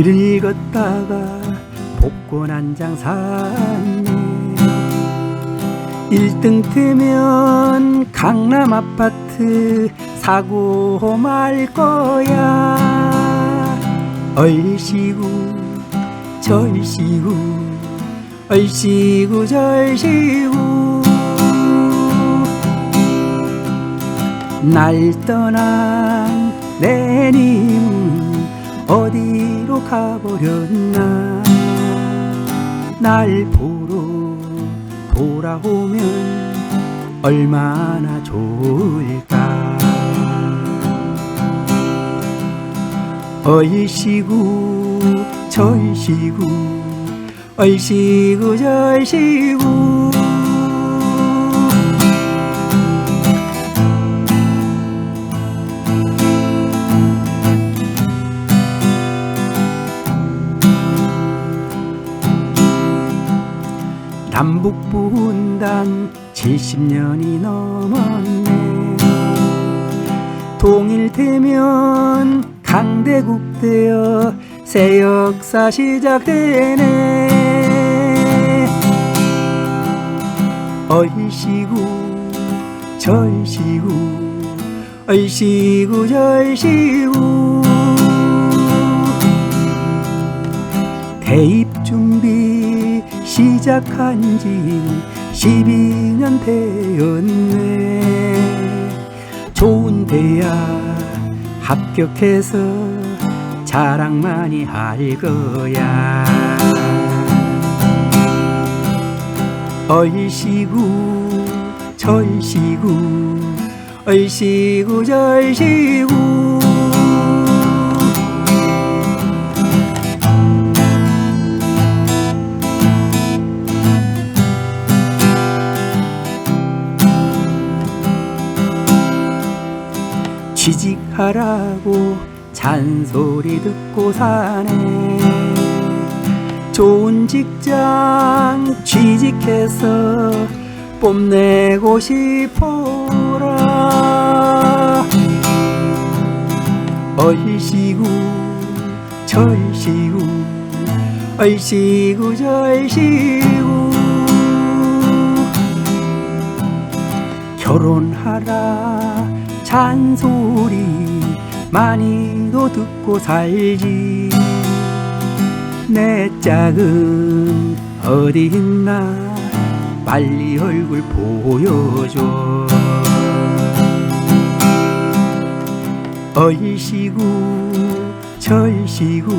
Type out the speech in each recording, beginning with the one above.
길을 걷다가 복권 한 장 샀네. 1등 되면 강남 아파트 사고 말 거야. 얼씨구 절씨구 얼씨구 절씨구. 날 떠난 내님은 어디로 가버렸나? 날 보러 돌아오면 얼마나 좋을까? 얼씨구 절씨구 얼씨구 절씨구 남북부 분단 70년이 넘었네. 통일되면 강대국 되어 새 역사 시작되네. 얼씨구 절씨구 얼씨구 절씨구 시작한 지 12년 되었네. 좋은 대학 합격해서 자랑 많이 할 거야. 얼씨구 절씨구 얼씨구 절씨구 취직하라고 잔소리 듣고 사네. 좋은 직장 취직해서 뽐내고 싶어라. 얼씨구 절씨구 얼씨구 절씨구. 결혼하라 잔소리 많이도 듣고 살지. 내 짝은 어디 있나 빨리 얼굴 보여줘. 얼씨구 절씨구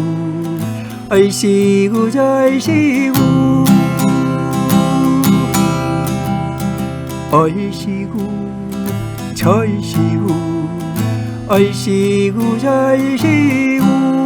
얼씨구 절씨구. 얼씨구 절씨구 얼씨구 절씨구.